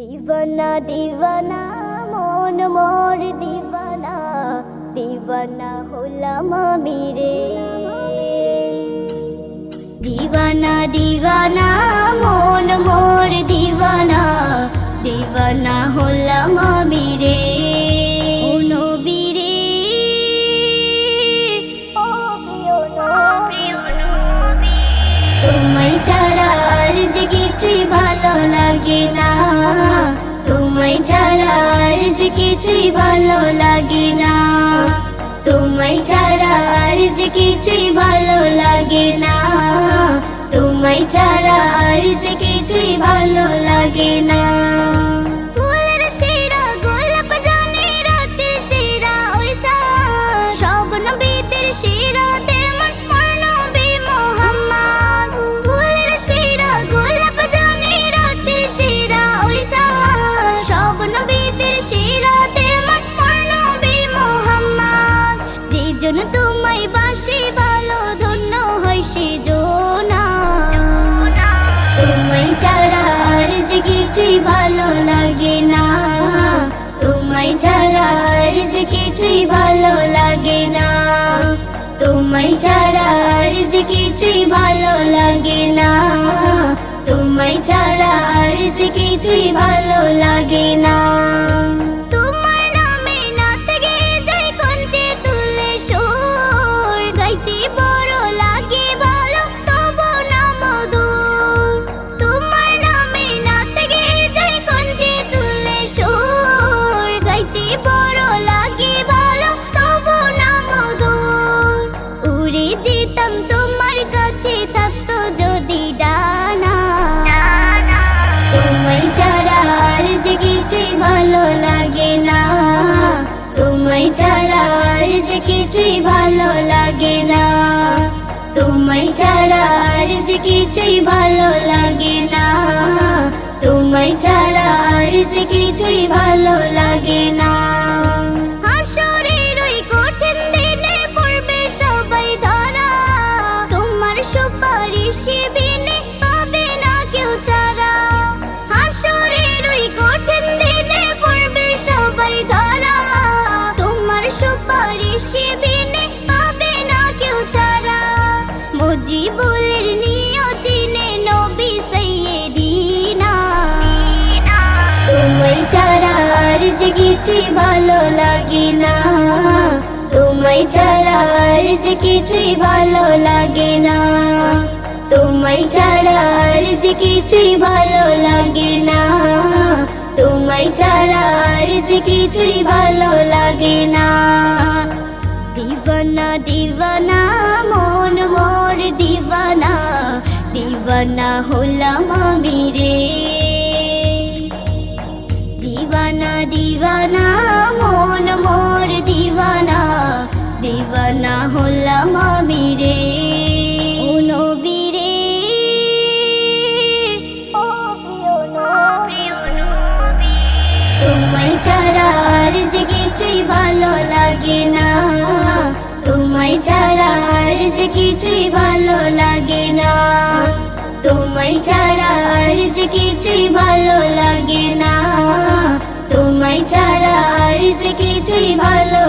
দিবানা দিবানা মন মোর দিবানা। দিবানা হলাম আমি রে কিছুই ভালো লাগে না। তোমায় ছাড়া আর যে কিছুই ভালো লাগে না। তোমায় ছাড়া আর যে কিছুই ভালো লাগে না। তোমায় ছাড়া আর যে কিছুই ভালো লাগে না। তোমায় ছাড়া আর যে কিছুই ভালো লাগে না। লাগে না তোমায় ছাড়া আর যে কিছুই ভালো লাগে না। তোমায় ছাড়া আর যে কিছুই ভালো মুজিবুলের নিয় ভালো লাগে না। তোমায় যে কিছুই ভালো লাগে না। তোমায় ছাড়া যে কিছুই ভালো লাগে না। তোমায় ছাড়া যে কিছুই ভালো লাগে না। দিবানা দিবানা মন দিবানা হলাম আমি রে। দিবানা দিবানা, মন মোর দিবানা। দিবানা হলাম আমি রে। ভালো লাগে না। তোমায় ছাড়া কিছুই ভালো তোমায় ছাড়া আর যে কিছুই ভালো লাগে না। তোমায় ছাড়া আর যে কিছুই ভালো